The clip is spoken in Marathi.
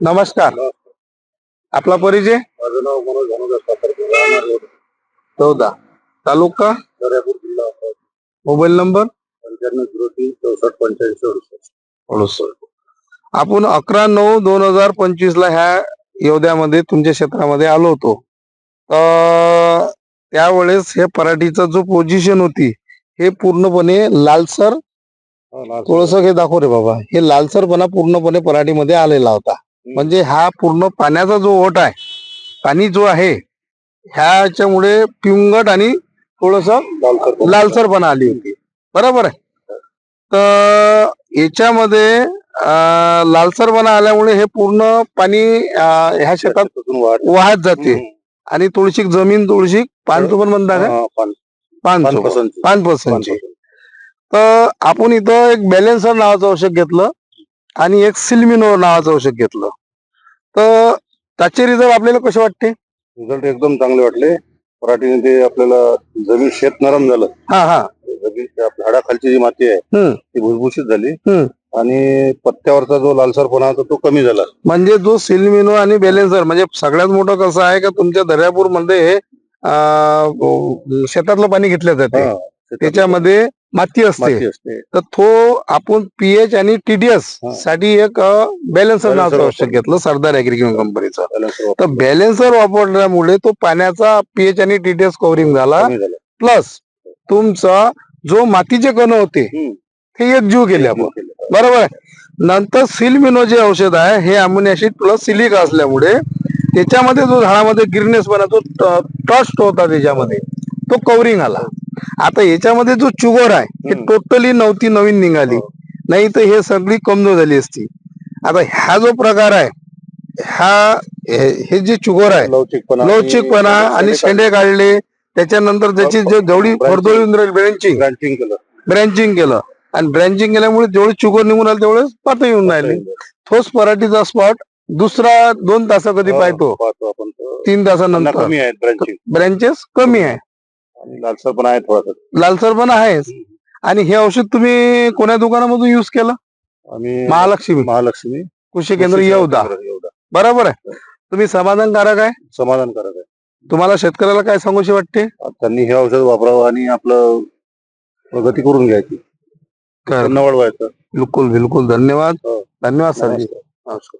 नमस्कार. आपला परिचय? माझं नाव मनोज रोड चौदा. तालुका? दर्यापूर जिल्हा. Mobile number? पंच्याण्णव झिरो तीन चौसष्ट पंच्याऐंशी अडुसष्ट. आपण अकरा नऊ दोन हजार पंचवीस ला ह्या योद्यामध्ये तुमच्या क्षेत्रामध्ये आलो होतो. तर त्यावेळेस हे पराठीचं जो पोझिशन होती हे पूर्णपणे लालसर थोडस हे दाखव रे बाबा. हे लालसरपणा पूर्णपणे पराठीमध्ये आलेला होता. म्हणजे हा पूर्ण पाण्याचा जो ओट आहे पाणी जो आहे ह्याच्यामुळे पिवंगट आणि थोडस लालसरपणा आली होती. बरोबर आहे? तर याच्यामध्ये लालसरपणा आल्यामुळे हे पूर्ण पाणी ह्या शेतात वाहत जाते. आणि तुळशीक जमीन तुळशीक पानसो पण म्हणता का पानसो पाच पर्सेंटची तर आपण इथं एक बॅलेन्सर नावाचं औषध घेतलं. आणि एक सिल्मिनो नावाचं औषध घेतलं. तर त्याचे रिझल्ट आपल्याला कसे वाटते? रिझल्ट एकदम चांगले वाटले. पराठीने ते आपल्याला जमीन शेत नरम झालं. हा हा. जमीन त्या झाडाखालची जी माती आहे हम्म. ती भुसभुशीत झाली. हम्म. आणि पत्त्यावरचा जो लालसरपणा होता तो कमी झाला. म्हणजे जो सिल्मिनो आणि बॅलेन्सर म्हणजे सगळ्यात मोठं कसं आहे का तुमच्या दर्यापूरमध्ये शेतातलं पाणी घेतलं जाते. हा. त्याच्यामध्ये माती असते. तर तो आपण पीएच आणि टीडीएस. साठी एक बॅलेन्सर नावाचं औषध घेतलं सरदार ऍग्रिकल्चर कंपनीचं तर बॅलेन्सर वापरल्यामुळे तो पाण्याचा पीएच आणि टीडीएस कव्हरिंग झाला. प्लस तुमचा जो मातीचे कण होते. ते एकजीव केले आपण. बरोबर आहे. नंतर सिलमिनो जे औषध आहे हे अमोनिया शीट प्लस सिलिका असल्यामुळे त्याच्यामध्ये जो झाडामध्ये गिरनेस तो ट्रस्ट होता त्याच्यामध्ये. तो कवरिंग आला. आता याच्यामध्ये जो चुगर आहे हे. टोटली नव्हती नवीन निघाली. नाही तर हे सगळी कमजोर झाली असती. आता ह्या जो प्रकार आहे ह्या हे हे जे चुगर आहे लवचिकपणा आणि शेंडे काढले त्याच्यानंतर त्याची जे जेवढी फरदोळी ब्रँचिंग ब्रांचिंग केलं. ब्रँचिंग केलं. आणि ब्रँचिंग केल्यामुळे जेवढी चुगर निघून आली तेवढे पातळी येऊन राहिली. ठोस पराठीचा स्पॉट दुसरा दोन तासा कधी पाहतो. तीन तासानंतर. ब्रँचेस कमी आहे. आणि लालसर पण आहे थोडासा. लालसर पण आहेच. आणि हे औषध तुम्ही कोण्या दुकानामधून युज केलं? आम्ही महालक्ष्मी. महालक्ष्मी. कृषी केंद्र येवदा. एवढा बरोबर आहे. तुम्ही समाधानकारक आहे? समाधानकारक आहे. तुम्हाला शेतकऱ्याला काय सांगूशी वाटते? त्यांनी हे औषध वापरावं आणि आपलं प्रगती करून घ्यायची. त्यांना वळवायचं. बिलकुल बिलकुल. धन्यवाद. हो. धन्यवाद सर. नमस्कार.